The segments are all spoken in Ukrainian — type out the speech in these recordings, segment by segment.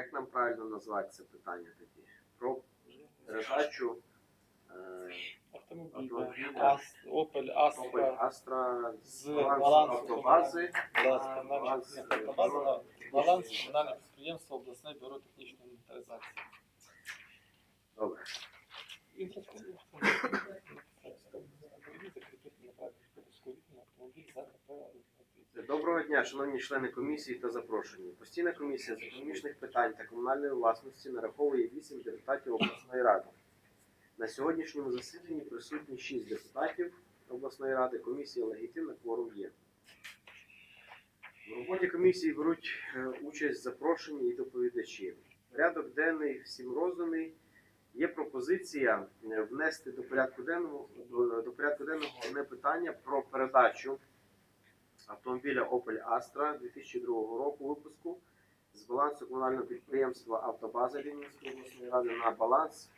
як нам правильно назвати це питання тоді? Про передачу е, Автомобіля. Opel Astra Astra з балансу балансу автобази баланс на комунального баланс, ні, на баланс комунального підприємства обласне бюро технічної інвентаризації. Добре. Інфраструктура. Автомобіль за КП. Доброго дня, шановні члени комісії та запрошені. Постійна комісія з економічних питань та комунальної власності нараховує 8 депутатів обласної ради. На сьогоднішньому засіданні присутні 6 депутатів обласної ради. Комісія легітимна, кворум є. В роботі комісії беруть е, участь запрошені і доповідачі. Порядок денний всім розданий. Є пропозиція е, внести до порядку денного до порядку денного одне питання про передачу автомобіля Opel Astra 2002 року випуску з балансу комунального підприємства Автобаза Рівненської обласної ради на баланс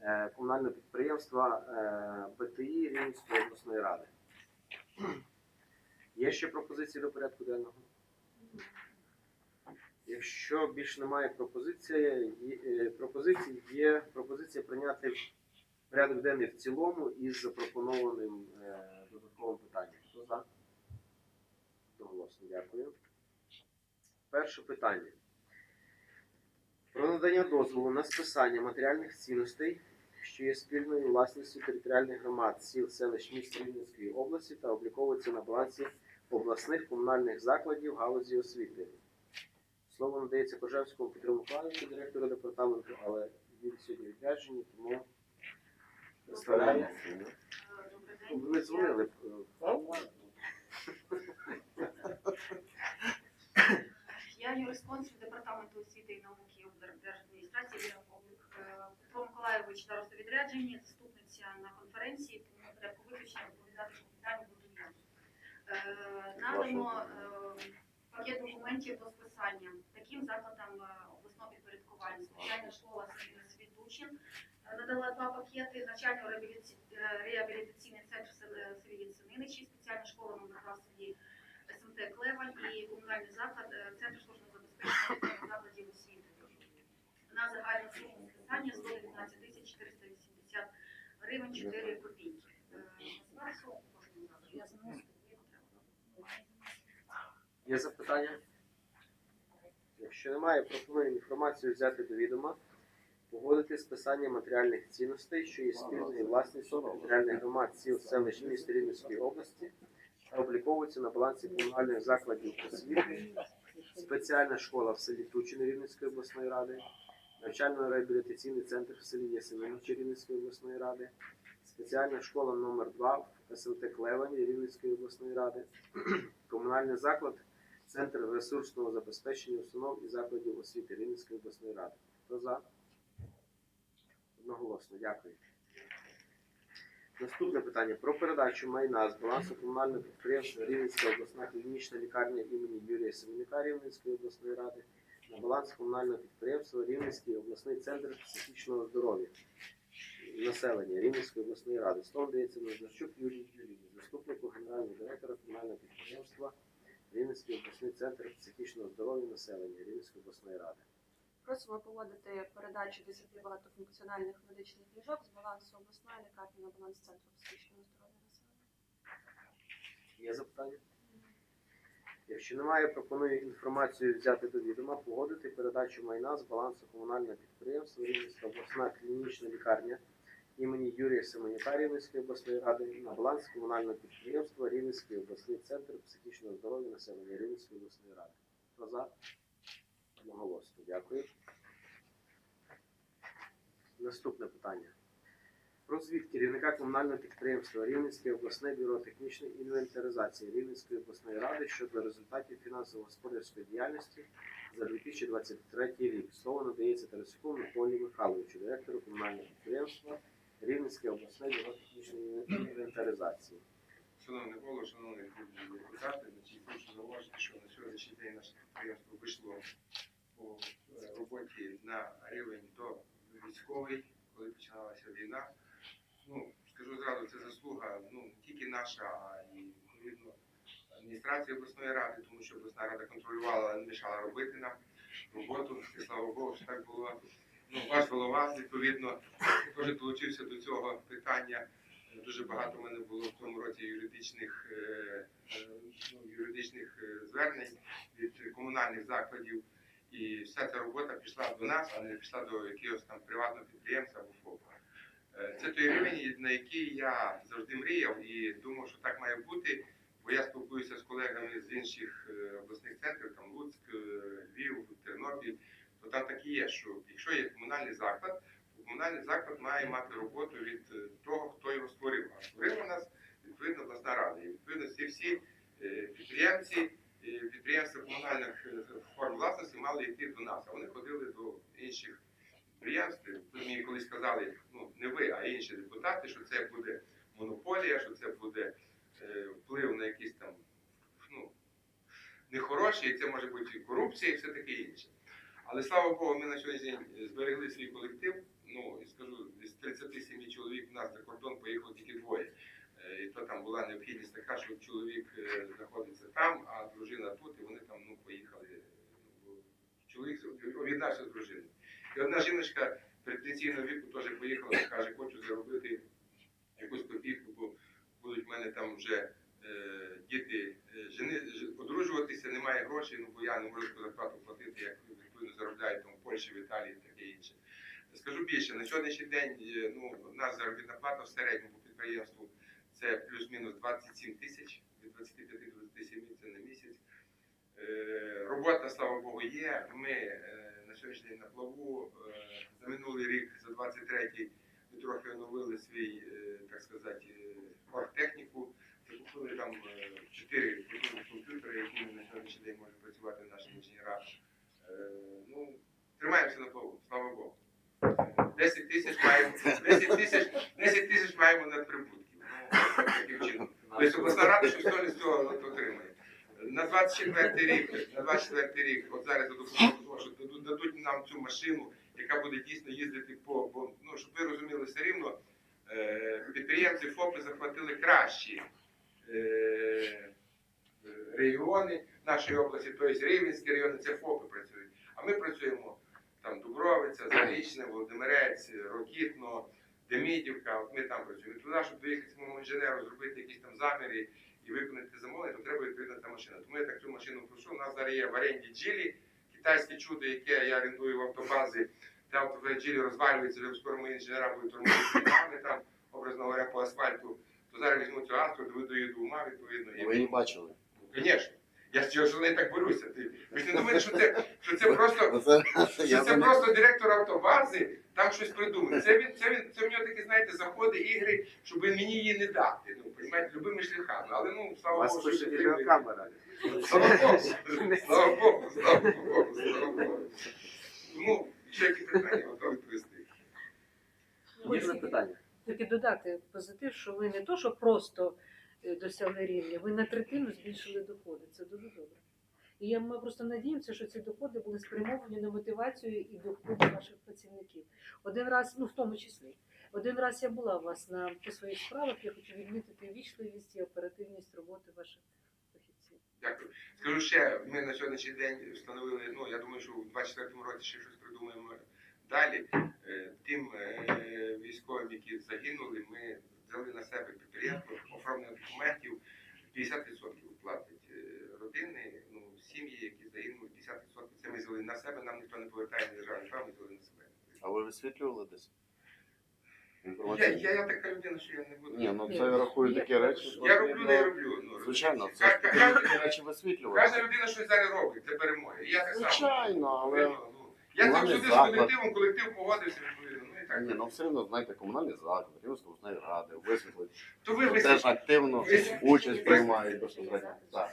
е, комунального підприємства е, БТІ Рівненської обласної ради. Є ще пропозиції до порядку денного? Якщо більш немає пропозиції, є- е, є пропозиція прийняти порядок денний в цілому із запропонованим додатковим питанням. Дякую. Перше питання. Про надання дозволу на списання матеріальних цінностей, що є спільною власністю територіальних громад сіл, селищ міст Рівненської області та обліковується на балансі обласних комунальних закладів галузі освіти. Слово надається Кожевському Петру Миколаївичу, директору департаменту, але він сьогодні відряджений, тому представляє. Ви дзвонили. Я юрисконсульт департаменту освіти і науки облдержадміністрації Е, Петро Миколаєвич зараз у відрядженні, заступниця на конференції, тому порядку виключення відповідати по питанню буду я. Е, Надано е, пакет документів до списання таким закладам обласного підпорядкування. Спеціальна школа Свідучин надала два пакети, навчально-реабілітаційний центр сел- селі Сининичі, спеціальна школа номер 2 в селі СМТ Клевань і комунальний заклад е, Центр служби забезпечення закладів освіти. На загальну суму списання 119 тисяч 480 гривень 4 копійки. Е. Є запитання? Якщо немає, пропоную інформацію взяти до відома, погодити списання матеріальних цінностей, що є спільною власністю територіальних громад сіл, селищ міст Рівненської області обліковується на балансі комунальних закладів освіти, спеціальна школа в селі Тучин Рівненської обласної ради, навчально-реабілітаційний центр в селі Ясениничі Рівненської обласної ради, спеціальна школа номер 2 в СМТ Клевані Рівненської обласної ради, комунальний заклад Центр ресурсного забезпечення установ і закладів освіти Рівненської обласної ради. Хто за? Одноголосно, дякую. Наступне питання про передачу майна з балансу комунального підприємства Рівненська обласна клінічна лікарня імені Юрія Семенюка Рівненської обласної ради на баланс комунального підприємства Рівненський обласний центр психічного здоров'я населення Рівненської обласної ради. Слово дається Назарчук Юрій Юрійович, заступнику генерального директора комунального підприємства Рівненський обласний центр психічного здоров'я населення Рівненської обласної ради. Просимо погодити передачу 10 багатофункціональних медичних ліжок з балансу обласної лікарні на баланс центру психічного здоров'я населення. Є запитання? Якщо немає, пропоную інформацію взяти до відома, погодити передачу майна з балансу комунального підприємства Рівненська обласна клінічна лікарня імені Юрія Семенюка Рівненської обласної ради на баланс комунального підприємства Рівненський обласний центр психічного здоров'я населення Рівненської обласної ради. Хто за? Одноголосно. Дякую. Наступне питання. Про звіт керівника комунального підприємства Рівненське обласне бюро технічної інвентаризації Рівненської обласної ради щодо результатів фінансово-господарської діяльності за 2023 рік. Слово надається Тарасюку Миколі Михайловичу, директору комунального підприємства Рівненське обласне бюро технічної інвентаризації. Шановний голово, шановні депутати, хочу зауважити, що на сьогоднішній день наше підприємство вийшло по е, роботі на рівень до військовий, коли починалася війна. Ну, скажу зразу, це заслуга ну, не тільки наша, а і відповідно адміністрації обласної ради, тому що обласна рада контролювала, не мішала робити нам. роботу. І слава Богу, що так було. Ну, ваш голова, відповідно, теж долучився до цього питання. Дуже багато в мене було в цьому році юридичних, е, е, ну, юридичних звернень від комунальних закладів. І вся ця робота пішла до нас, а не пішла до якогось там приватного підприємця або ФОПа. Е, Це той рівень, на який я завжди мріяв і думав, що так має бути. Бо я спілкуюся з колегами з інших е, обласних центрів, там Луцьк, е, Львів, Тернопіль, то там так і є, що якщо є комунальний заклад, то комунальний заклад має мати роботу від того, хто його створив. А створив у нас відповідно обласна рада. І відповідно всі е, підприємці, підприємства комунальних е, форм власності мали йти до нас, а вони ходили до інших підприємств. Ви мені колись сказали, ну не ви, а інші депутати, що це буде монополія, що це буде е, вплив на якісь там ну, нехороші, і це може бути і корупція і все таке інше. Але слава Богу, ми на сьогоднішній день зберегли свій колектив. Ну і скажу, з 37 чоловік у нас за кордон поїхало тільки двоє. Е, І то там була необхідність така, що чоловік е, знаходиться там, а дружина тут, і вони там ну, поїхали. Чоловік об'єднався з дружиною. І одна жіночка претенційного віку теж поїхала і каже, хочу заробити якусь копійку, бо будуть в мене там вже е, діти е, жени, одружуватися, немає грошей, ну бо я не можу зарплату платити, як відповідно заробляють там в Польщі, в Італії і таке інше. Скажу більше, на сьогоднішній день е, ну, у нас заробітна плата в середньому по підприємству це плюс-мінус 27 тисяч, від 25 до 27 це на місяць. Е, Робота, слава Богу, є. Ми е, на сьогоднішній день на плаву. Е, За минулий рік, за 23-й, ми трохи оновили свій, так сказати, оргтехніку. Закупили там е, 4 комп'ютери, які на сьогоднішній день можуть працювати наші інженера. Ну, тримаємося на плаву, слава Богу. 10 тисяч маємо, 10 тисяч, 10 тисяч маємо надприбутків. Тобто обласна рада щось теж з цього отримає. На 24 рік, на 24 рік, от зараз дадуть, нам цю машину, яка буде дійсно їздити по, бо, ну, щоб ви розуміли, все рівно е, підприємці ФОПи захватили кращі е, регіони нашої області, тобто Рівненські райони, це ФОПи працюють. А ми працюємо там Дубровиця, Зарічне, Володимирець, Рокітно, Демидівка, от ми там працюємо. Туди, щоб доїхати самому інженеру, зробити якісь там заміри і виконати замовлення, то треба відповідна та машина. Тому я так цю машину прошу. У нас зараз є в оренді джилі, китайське чудо, яке я орендую в автобазі. Та автоджилі розвалюється, вже скоро мої інженера будуть ремонтувати там, образно говоря, по асфальту. То зараз візьму цю астру, доведу до ума, відповідно. і Ви її бачили. Ну, Звісно. Я з цього ж не так борюся. Ти, ви ж не думаєте, що це, що це просто що це просто директор автобази там щось придумав. Це він, це він, це в нього такі, знаєте, заходи, ігри, щоб мені її не дати. Ну, розумієте, любими шляхами. Але ну, слава Богу, що підтримує. відеокамера. Слава Богу, слава Богу, слава Богу, слава Богу. Тому ще які питання готові відповісти. Є запитання? Тільки додати позитив, що ви не то, що просто е, досягли рівня, ви на третину збільшили доходи. Це дуже добре. І я ми просто надіємося, що ці доходи були спрямовані на мотивацію і доходи ваших працівників. Один раз, ну в тому числі, один раз я була у вас на по своїх справах, я хочу відмітити вічливість і оперативність роботи ваших фахівців. Дякую. Скажу ще, ми на сьогоднішній день встановили, ну я думаю, що у 24-му році ще щось придумаємо далі. Е, Тим е, військовим, які загинули, ми взяли на себе підприємство оформлення документів 50% платять е, родини, сім'ї, які загинули, 50% це ми взяли на себе, нам ніхто не повертає на державний прав, ми взяли на себе. А ви висвітлювали десь? Я, я, я така людина, що я не буду. Ні, ну це я рахую такі речі. Я роблю, не роблю. Ну, Звичайно, це ж Ка- ка- кожна- такі речі висвітлювати. Кожна людина щось зараз робить, це перемоги. І я так само. Звичайно, але Ну, Я там Комунальний сюди з заклад. колективом, колектив погодився відповідно. Ну і так. ні, ну все одно, знаєте, комунальний заклад, Рівненської обласної ради, висвітлити. То ви Теж активно Ви- участь приймають безпосередньо. Так.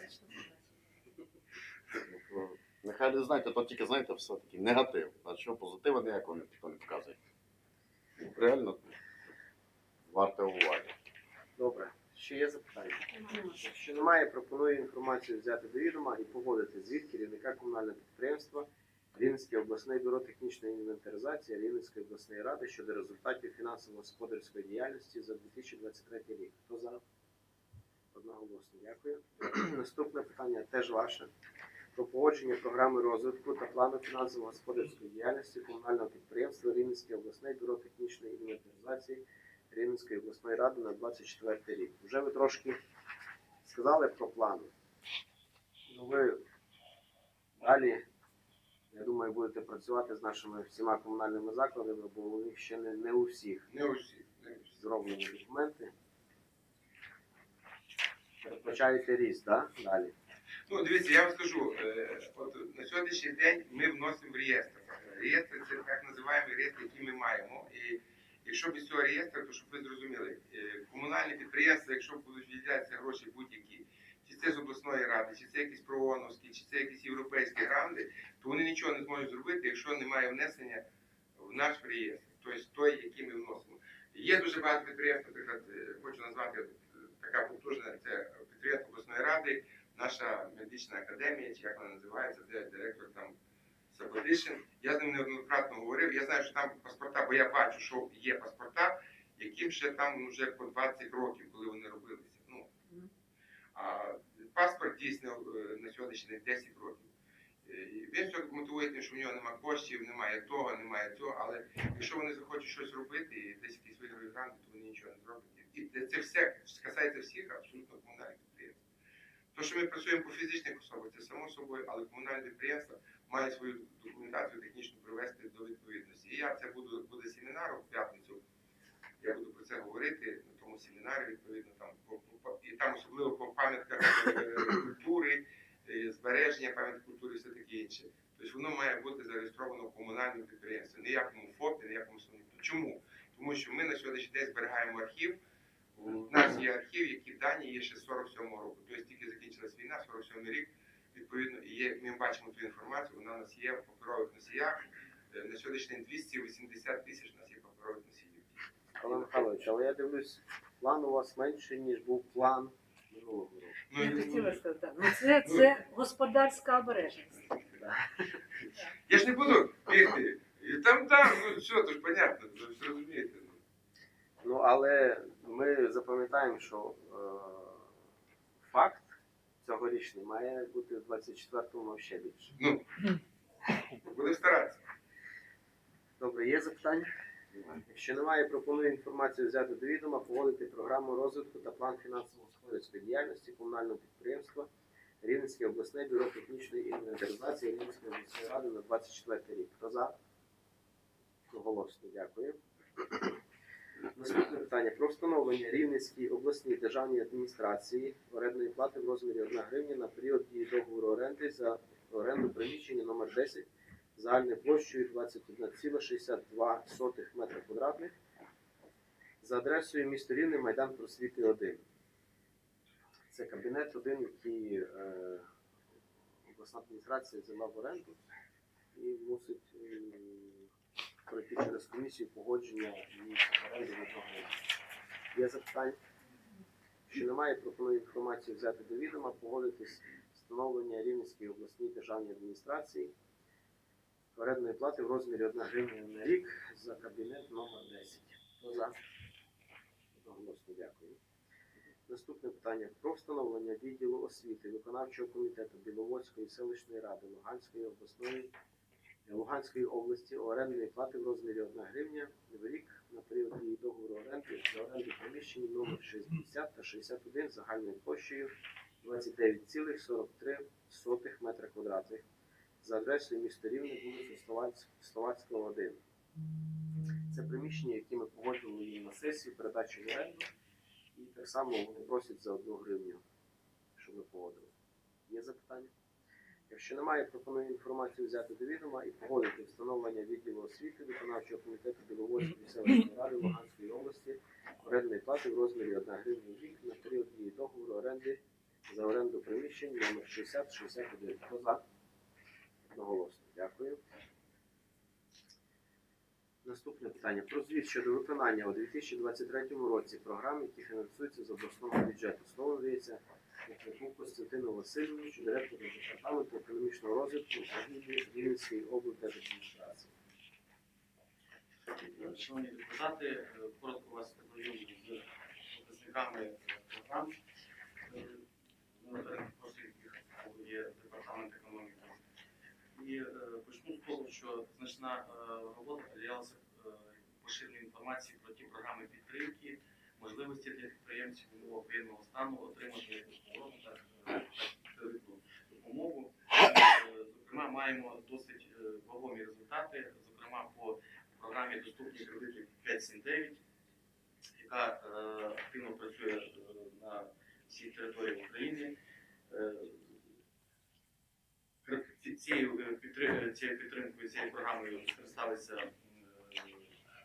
Нехай не знаєте, то тільки знаєте все-таки негатив. А що позитива ніякого ніхто не показує. Реально варте уваги. Добре. Ще є запитання? Якщо немає, пропоную інформацію взяти до відома і погодити звіт керівника комунального підприємства Рівненське обласне бюро технічної інвентаризації Рівненської обласної ради щодо результатів фінансово-господарської діяльності за 2023 рік. Хто за? Одноголосно. Дякую. Наступне питання теж ваше. Про погодження програми розвитку та плану фінансово-господарської діяльності комунального підприємства Рівненське обласне бюро технічної інвентаризації Рівненської обласної ради на 24 рік. Вже ви трошки сказали про плани. Ну, ви далі, я думаю, будете працювати з нашими всіма комунальними закладами, бо у них ще не, не у всіх Не усі. Не усі. зроблені документи. Передбачаєте ріст, так? Далі. Ну, дивіться, я вам скажу, е, от на сьогоднішній день ми вносимо в реєстр. Реєстр це так називаємо реєстр, який ми маємо. І якщо без цього реєстру, то щоб ви зрозуміли, е, комунальні підприємства, якщо будуть виділятися гроші будь-які, чи це з обласної ради, чи це якісь прооновські, чи це якісь європейські гранди, то вони нічого не зможуть зробити, якщо немає внесення в наш реєстр, тобто той, який ми вносимо. Є дуже багато підприємств, наприклад, е, хочу назвати така потужна, це підприємство обласної ради, наша медична академія, чи як вона називається, де директор там Саподишин. Я з ним неоднократно говорив. Я знаю, що там паспорта, бо я бачу, що є паспорта, яким ще там вже по 20 років, коли вони робилися. Ну, а паспорт дійсно е, на сьогоднішній день 10 років. Е, Він все мотивує тим, що в нього немає коштів, немає того, немає цього, але якщо вони захочуть щось робити і десь якісь виграють гранти, то вони нічого не зроблять. І це все касається всіх абсолютно комунальних. То, що ми працюємо по фізичних особах, це само собою, але комунальне підприємство має свою документацію технічну привести до відповідності. І я це буду буде семінар у п'ятницю. Я буду про це говорити на тому семінарі, відповідно, там по, по- і там особливо по пам'ятках е, культури, е, збереження пам'яток культури і все таке інше. Тобто воно має бути зареєстровано в комунальному підприємстві, ніякому ФОПі, ніякому сумніву. Чому? Тому що ми на сьогоднішній день зберігаємо архів. У нас є архів, які дані є ще з 47-го року. Тобто тільки закінчилась війна, 47-й рік. Відповідно, і є, ми бачимо ту інформацію, вона у нас є в паперових носіях. Е, На сьогоднішній день 280 тисяч у нас є паперових носіїв. Павло Михайлович, але я дивлюсь, план у вас менший, ніж був план минулого року. Ну, Я і- хотіла сказати, ну це, це господарська обережність. Я ж не буду бігти. І там, там, ну що, то ж понятно, ви ж розумієте. ну. Ну, але ми запам'ятаємо, що е, факт цьогорічний має бути в 24-му ще більше. Ну, будемо старатися. Добре, є запитання? Якщо немає, пропоную інформацію взяти до відома, погодити програму розвитку та план фінансово-господарської діяльності комунального підприємства Рівненське обласне бюро технічної інвентаризації Рівненської обласної ради на 24 рік. Хто за? Голосно, дякую. Наступне питання про встановлення Рівненській обласній державній адміністрації орендної плати в розмірі 1 гривня на період дії договору оренди за оренду приміщення номер 10 загальною площею 21,62 метра квадратних за адресою місто Рівне, Майдан Просвіти 1. Це кабінет 1, який е, обласна адміністрація взяла в оренду і мусить е, пройти через комісію погодження її оренди на договір. Є запитання? Що немає, пропоную інформацію взяти до відома, погодитись встановлення Рівненської обласній державній адміністрації орендної плати в розмірі 1 гривня на рік за кабінет номер 10. Хто за? Одноголосно дякую. Наступне питання про встановлення відділу освіти виконавчого комітету Біловодської селищної ради Луганської обласної Луганської області орендної плати в розмірі 1 гривня в рік на період дії договору оренди за оренду приміщень номер 60 та 61 загальною площею 29,43 метра квадратних за адресою міста Рівне, вулиця Словацьк- Словацького 1. Це приміщення, які ми погоджували на сесії, передачі в оренду, і так само вони просять за одну гривню, щоб ми погодили. Є запитання? Якщо немає, пропоную інформацію взяти до відома і погодити встановлення відділу освіти виконавчого комітету Біловодської селищної ради Луганської області орендної плати в розмірі 1 гривня в рік на період дії договору оренди за оренду приміщень номер 6061. Хто за? Одноголосно. Дякую. Наступне питання. Про звіт щодо виконання у 2023 році програм, які фінансуються з обласного бюджету. Слово надається Миколаїву Костянтину Васильовичу, директору департаменту економічного розвитку торгівлі Рівненської облдержадміністрації. Шановні депутати, коротко вас познайомлю з показниками програм. Ну, е, яких є департамент економіки і е, почну з того, що значна е, робота приділялася е, поширенню інформації про ті програми підтримки, можливості для підприємців умовах воєнного стану отримати та е, допомогу. Е, Зокрема, маємо досить е, вагомі результати, зокрема по програмі Доступні кредити 579, яка активно працює на всій території України. Цією підтри- цією підтримкою, цією програмою скористалися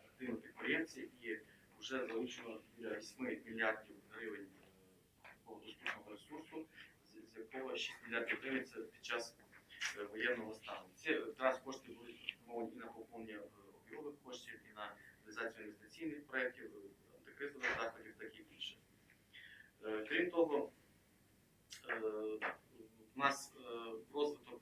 активно підприємці і вже залучено біля 8 мільярдів гривень е, доступного ресурсу, з- якого 6 мільярдів гривень це під час е, воєнного стану. Ці е, кошти будуть і на поповнення обігових коштів, і на реалізацію інвестиційних проєктів, антикризових заходів, так і інше. Е, Крім того, у нас розвиток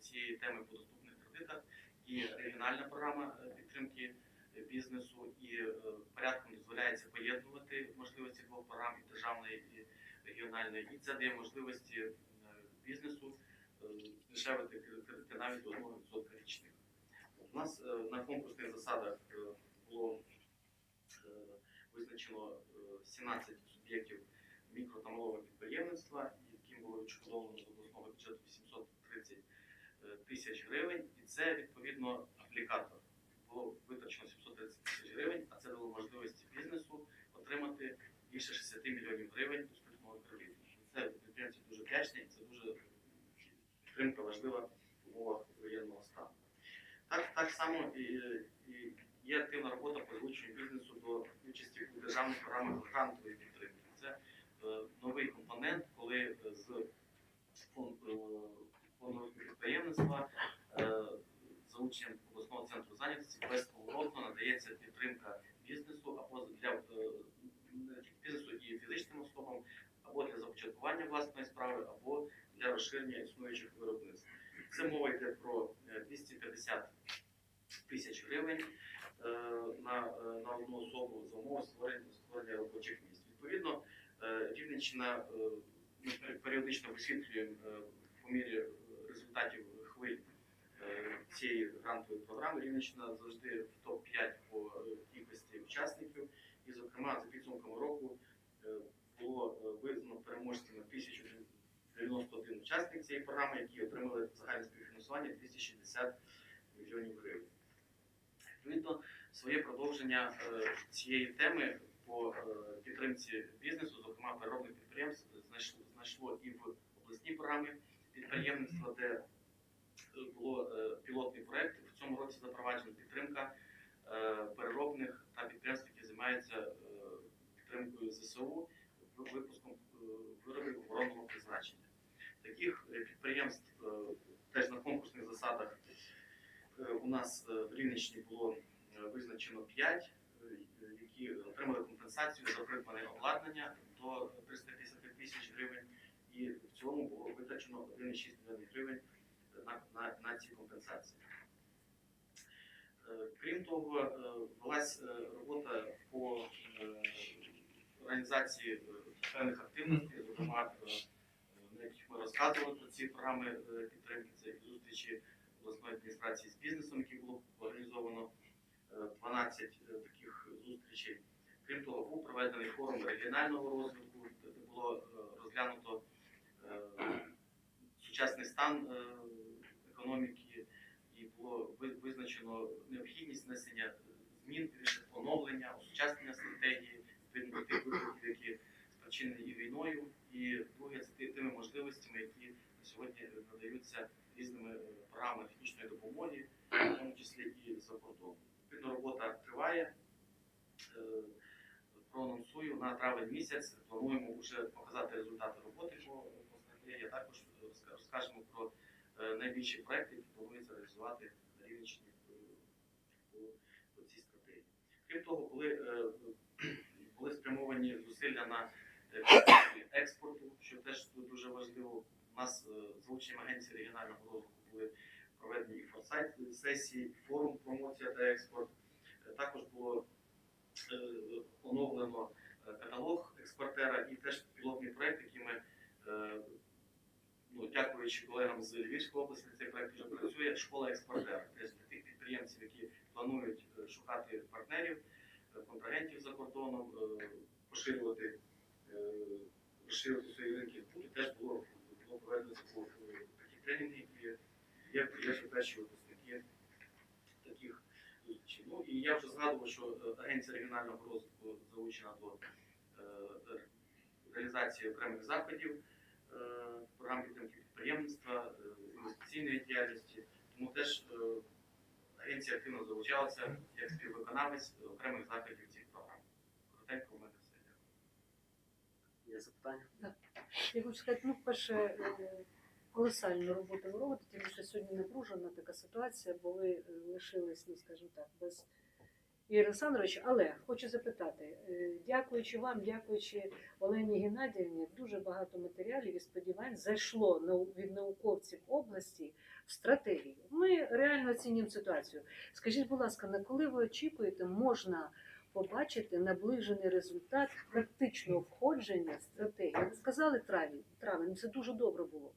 цієї теми по доступних кредитах і регіональна програма підтримки бізнесу, і е, порядком дозволяється поєднувати можливості двох програм і державної і регіональної, і це дає можливості е, бізнесу е, здешевити кредити навіть до 1% річних. У нас на конкурсних засадах було визначено е, 17 суб'єктів мікро та малого підприємництва, яким було відшкодовано з обласного бюджету 830 е, тисяч гривень, і це відповідно аплікатор. Було витрачено 730 тисяч гривень, а це дало можливість бізнесу отримати більше 60 мільйонів гривень доступного кредиту. І Це підприємці дуже вдячні, це дуже підтримка важлива в умовах воєнного стану. Так, так само і, і є активна робота по залученню бізнесу до участі у державних програмах грантової підтримки. Це е, новий компонент, коли е, з фон- е, фонду підприємництва е, залученням обласного центру зайнятості безповоротно надається підтримка бізнесу або для е, не тільки бізнесу і фізичним особам, або для започаткування власної справи, або для розширення існуючих виробництв. Це мова йде про е, 250 тисяч гривень е, на, е, на одну особу за умови створення, створення робочих місць. Відповідно, е, Рівненщина е, ми періодично висвітлюємо е, по мірі результатів хвиль цієї грантової програми. Рівненщина завжди в топ-5 по кількості учасників. І, зокрема, за підсумками року було визнано переможцями 1091 учасник цієї програми, які отримали загальне співфінансування 260 мільйонів гривень. Відповідно, своє продовження цієї теми по е, підтримці бізнесу, зокрема переробних підприємств, знайшло, і в обласній програмі підприємництва, де е, було е, пілотний проект. В цьому році запроваджена підтримка переробних та підприємств, які займаються підтримкою ЗСУ випуском виробів оборонного призначення. Таких підприємств теж на конкурсних засадах у нас в Рівненщині було визначено 5, які отримали компенсацію за придбане обладнання до 350 тисяч гривень, і в цілому було витрачено 1,6 мільйонів гривень на, на, на ці компенсації. Е, Крім того, е, велась е, робота по організації певних активностей, зокрема, на яких ми розказували про ці програми підтримки, це зустрічі обласної адміністрації з бізнесом, які було організовано 12 е, таких зустрічей. Крім того, був проведений форум регіонального розвитку, де було е, розглянуто е, сучасний стан економіки і було визначено необхідність внесення змін, більше оновлення, осучаснення стратегії відповідно тих викликів, які спричинені і війною, і друге це тими можливостями, які на сьогодні надаються різними програмами технічної допомоги, в тому числі і за кордоном. Відповідно, робота триває. Е, Проанонсую на травень місяць. Плануємо вже показати результати роботи по, стратегії. а Також розкажемо про е, найбільші проекти, які планується реалізувати на Рівненщині е, по, цій стратегії. Крім того, були, е, були спрямовані зусилля на е, експорту, що теж дуже важливо. У нас е, з залученням агенції регіонального розвитку були проведені форсайт сесії, форум промоція та експорт. Е, Також було е, оновлено е, каталог експортера і теж пілотний проект, який ми, ну, дякуючи колегам з Львівської області, цей проект вже працює школа експортера для тих підприємців, які планують шукати партнерів, контрагентів за кордоном, поширювати, розширювати свої ринки. Теж було, було проведено такі тренінги, є ще перші випускники таких зустрічей. Ну і я вже згадував, що е, Агенція регіонального розвитку залучена до е, реалізації окремих заходів е, програм підтримки підприємництва, е, інвестиційної діяльності. Тому теж е, агенція активно залучалася як співвиконавець окремих заходів цих програм. Коротенько в мене все. Дякую. Є запитання? Я хочу сказати, ну, перше, е, колосальну роботу ви робите, тому що сьогодні напружена така ситуація, бо ви е, лишились, ну скажімо так, без Ігоря Олександровича. Але хочу запитати, е, дякуючи вам, дякуючи Олені Геннадіївні, дуже багато матеріалів і сподівань зайшло від науковців області в стратегію. Ми реально оцінюємо ситуацію. Скажіть, будь ласка, на коли ви очікуєте, можна побачити наближений результат практичного входження в стратегію. Ви сказали травень, травень, це дуже добре було.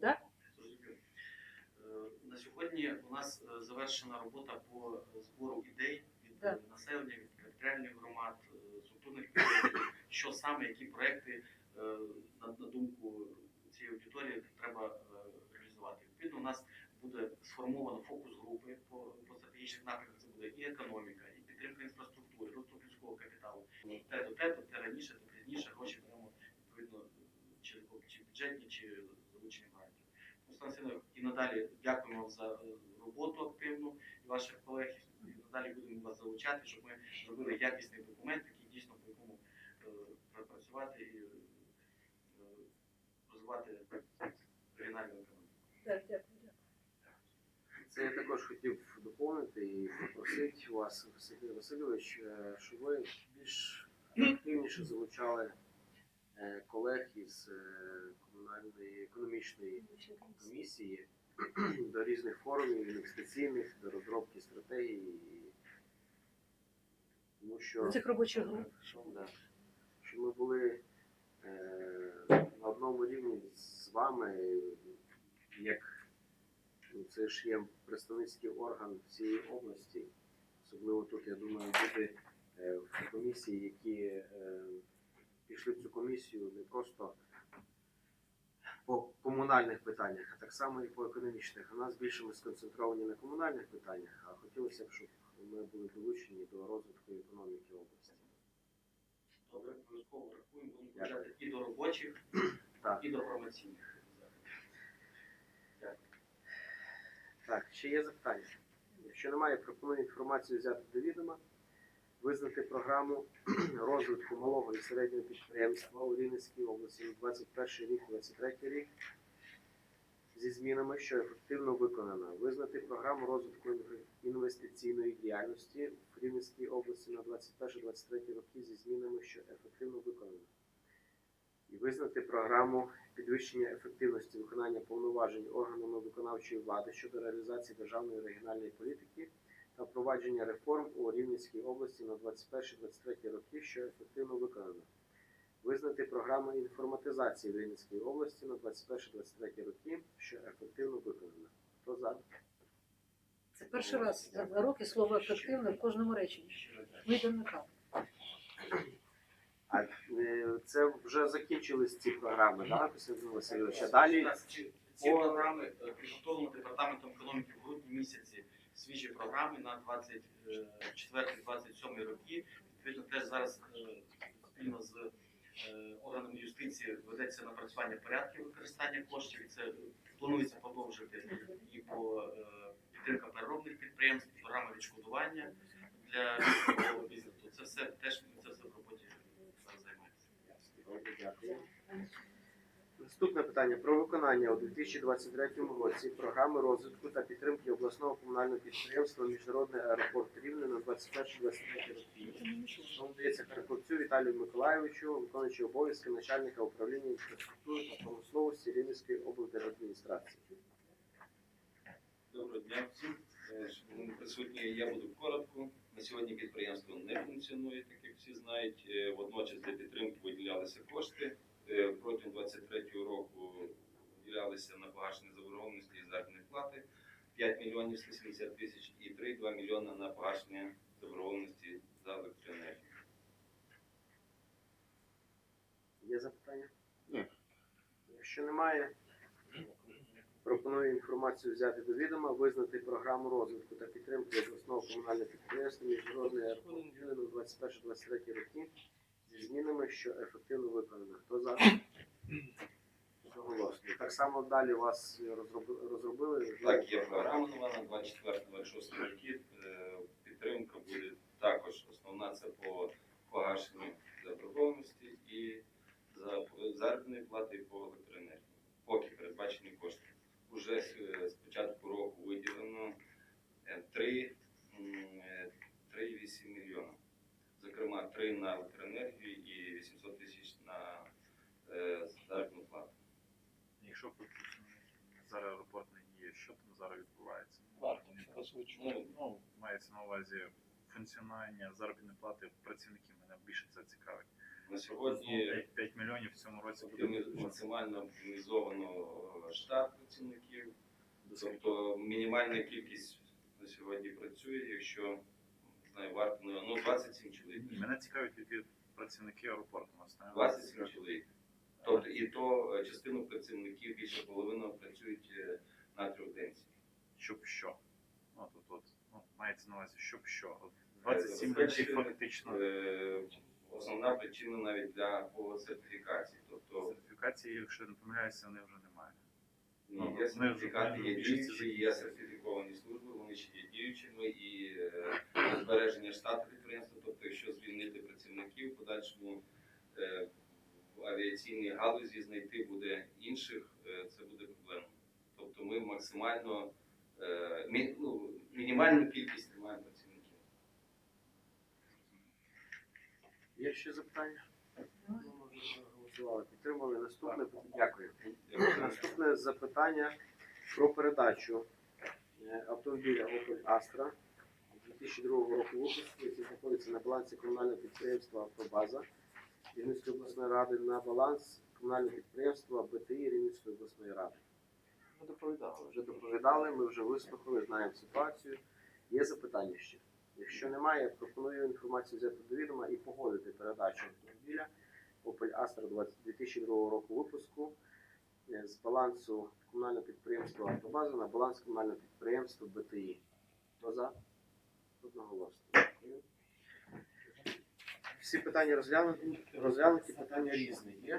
Да? Е, На сьогодні у нас е, завершена робота по збору ідей від Да. е, населення, від територіальних громад, структурних підрозділів, що саме, які проекти, на, на думку цієї аудиторії, треба реалізувати. Відповідно, у нас буде сформовано фокус групи по, по стратегічних напрямках. Це буде і економіка, і підтримка інфраструктури, розвиток людського капіталу. Те до те, то те раніше, то пізніше гроші беремо відповідно чи, чи бюджетні, чи. Руслан і надалі дякуємо вам за е, роботу активну і ваших колег. І надалі будемо вас залучати, щоб ми зробили якісний документ, який дійсно по якому е, працювати і е, розвивати регіональну економіку. Так, дякую. Це я також хотів доповнити і попросити вас, Сергій Васильович, щоб ви більш активніше залучали колег із е, комунальної економічної комісії до різних форумів інвестиційних, до розробки стратегії. Тому що Цих робочих груп. Да. Щоб ми були е, на одному рівні з вами, як ну, це ж є представницький орган всієї області. Особливо тут, я думаю, люди е, в комісії, які е, пішли в цю комісію не просто по комунальних питаннях, а так само і по економічних. У нас більше ми сконцентровані на комунальних питаннях, а хотілося б, щоб ми були долучені до розвитку економіки області. Добре, обов'язково рахуємо, будемо включати і до робочих, Так. і до промоційних. Так, ще є запитання. Якщо немає, пропоную інформацію взяти до відома, визнати програму розвитку малого і середнього підприємства у Рівненській області на 21 рік, 23 рік зі змінами, що ефективно виконана. Визнати програму розвитку інвестиційної діяльності в Рівненській області на 21-23 роки зі змінами, що ефективно виконана. І визнати програму підвищення ефективності виконання повноважень органами виконавчої влади щодо реалізації державної регіональної політики та впровадження реформ у Рівненській області на 21-23 роки, що ефективно виконано. Визнати програму інформатизації в Рівненській області на 21-23 роки, що ефективно виконано. Хто за? Це перший раз за два роки слово ефективно в кожному реченні. Йдемо на каву. А е, це вже закінчились ці програми, так, Костянтин Васильович? А далі Ці програми е, підготовлено департаментом економіки в грудні місяці. Свіжі програми на 24-27 роки. Відповідно, теж зараз е, спільно з е, органами юстиції ведеться напрацювання порядків використання коштів. Це планується продовжити і по е, підтримка переробних підприємств, програма відшкодування для військового бізнесу. Це все теж це все в роботі зараз займаємося. Добре, дякую. Наступне питання про виконання у 2023 році програми розвитку та підтримки обласного комунального підприємства Міжнародний аеропорт Рівне на 21-23 роки. Слово дається Карповцю Віталію Миколайовичу, виконуючи обов'язки начальника управління інфраструктури та промисловості Рівненської облдержадміністрації. Доброго дня всім. Е, Шановні присутні, я буду коротко. На сьогодні підприємство не функціонує, так як всі знають. Е, Водночас для підтримки виділялися кошти. Е, Протягом 23 року виділялися на погашення заборгованості і заробітної плати 5 мільйонів 170 тисяч і 3,2 мільйона на погашення заборгованості за електроенергію. Є запитання? Ні. Якщо немає, пропоную інформацію взяти до відома, визнати програму розвитку та підтримки обласного комунального підприємства міжнародний аеропорт на 21-23 роки зі змінами, що ефективно виконано. Хто за? Одноголосно. Так само далі вас розроби- розробили? Так, є програма нова на 24-26 роки. Е, Підтримка буде також основна це по погашенню заборгованості і за заробітної плати і по електроенергії. Поки передбачені кошти. Уже з з початку року виділено е, 3, м, е, 3,8 мільйона. Зокрема, 3 на електроенергію і 800 тисяч на е, заробітну плату. Якщо зараз аеропорт не діє, що там зараз відбувається? Варто. Ну, ну, мається на увазі функціонування заробітної плати працівників. Мене більше це цікавить. На сьогодні 5, мільйонів в цьому році буде максимально оптимізовано е, штат працівників. Тобто мінімальна кількість на сьогодні працює, якщо знаю, варто ну, ну 27 чоловік. Мене цікавить тільки працівники аеропорту. Остальне 27 чоловік. Тобто і то е, частину працівників більше половини працюють е, на трьохденці. Щоб що? Ну, тут от, ну, мається на увазі, щоб що. 27 Е, перше, фактично Е, Основна причина навіть для по сертифікації. Тобто сертифікації, якщо не помиляюся, вони вже немає. Ні, Ну, є сертифікати, є діючі, є сертифіковані служби, вони ще є діючими і е, збереження штату підприємства. Тобто, якщо звільнити працівників, в подальшому е, в авіаційній галузі знайти буде інших, е, це буде проблема. Тобто ми максимально е, мі, ну, мінімальну кількість тримаємо працівників. Є ще запитання? Ну, можна проголосували. Підтримали. Наступне дякую. Наступне запитання про передачу е, автомобіля Opel Astra 2002 року випуску, який знаходиться на балансі комунального підприємства Автобаза Рівненської обласної ради на баланс комунального підприємства БТІ Рівненської обласної ради. Ми доповідали. Вже доповідали, ми вже вислухали, знаємо ситуацію. Є запитання ще? Якщо немає, пропоную інформацію взяти до відома і погодити передачу автомобіля Opel Astra 2002 року випуску е, з балансу комунального підприємства Автобаза на баланс комунального підприємства БТІ. Хто за? Одноголосно. Всі питання розглянуті, розглянуті питання різні. Є?